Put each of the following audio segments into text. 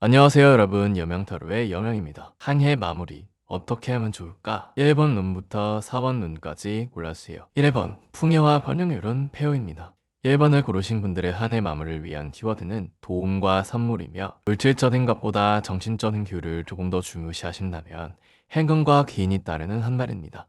안녕하세요 여러분 여명타로의 여명입니다. 한 해 마무리 어떻게 하면 좋을까? 1번 눈부터 4번 눈까지 골라주세요. 1번 풍요와 번영률은 폐호입니다. 1번을 고르신 분들의 한 해 마무리를 위한 키워드는 도움과 선물이며 물질적인 것보다 정신적인 교류를 조금 더 중요시하신다면 행운과 기인이 따르는 한 달입니다.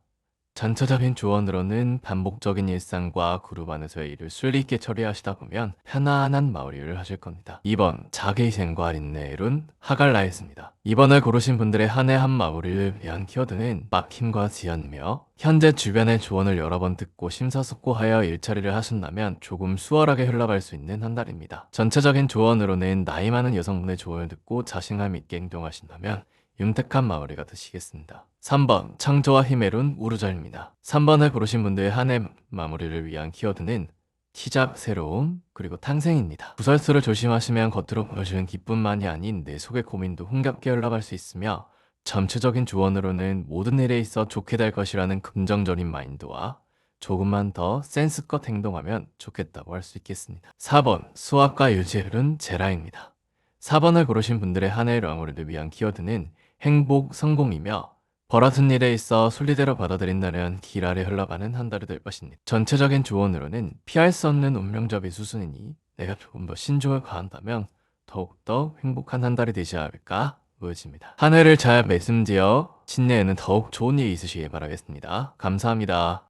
전체적인 조언으로는 반복적인 일상과 그룹 안에서의 일을 순리 있게 처리하시다 보면 편안한 마무리를 하실 겁니다. 2번 자기희생과 인내론 하갈라였습니다. 2번을 고르신 분들의 한 해 한 마무리를 위한 키워드는 막힘과 지연이며 현재 주변의 조언을 여러 번 듣고 심사숙고하여 일처리를 하신다면 조금 수월하게 흘러갈 수 있는 한 달입니다. 전체적인 조언으로는 나이 많은 여성분의 조언을 듣고 자신감 있게 행동하신다면 윤택한 마무리가 되시겠습니다. 3번 창조와 힘의 룬 우르절입니다. 3번을 고르신 분들의 한 해 마무리를 위한 키워드는 시작, 새로움, 그리고 탄생입니다. 구설수를 조심하시면 겉으로 보여주는 기쁨만이 아닌 내 속의 고민도 흥겹게 흘러갈 수 있으며 전체적인 조언으로는 모든 일에 있어 좋게 될 것이라는 긍정적인 마인드와 조금만 더 센스껏 행동하면 좋겠다고 할 수 있겠습니다. 4번 수학과 유지율은 제라입니다. 4번을 고르신 분들의 한 해의 마무리를 위한 키워드는 행복, 성공이며 벌어진 일에 있어 순리대로 받아들인다면 길 아래 흘러가는 한 달이 될 것입니다. 전체적인 조언으로는 피할 수 없는 운명적인 수순이니 내가 조금 더 신중을 가한다면 더욱더 행복한 한 달이 되지 않을까 보여집니다. 한 해를 잘 말씀지어 신내에는 더욱 좋은 일이 있으시길 바라겠습니다. 감사합니다.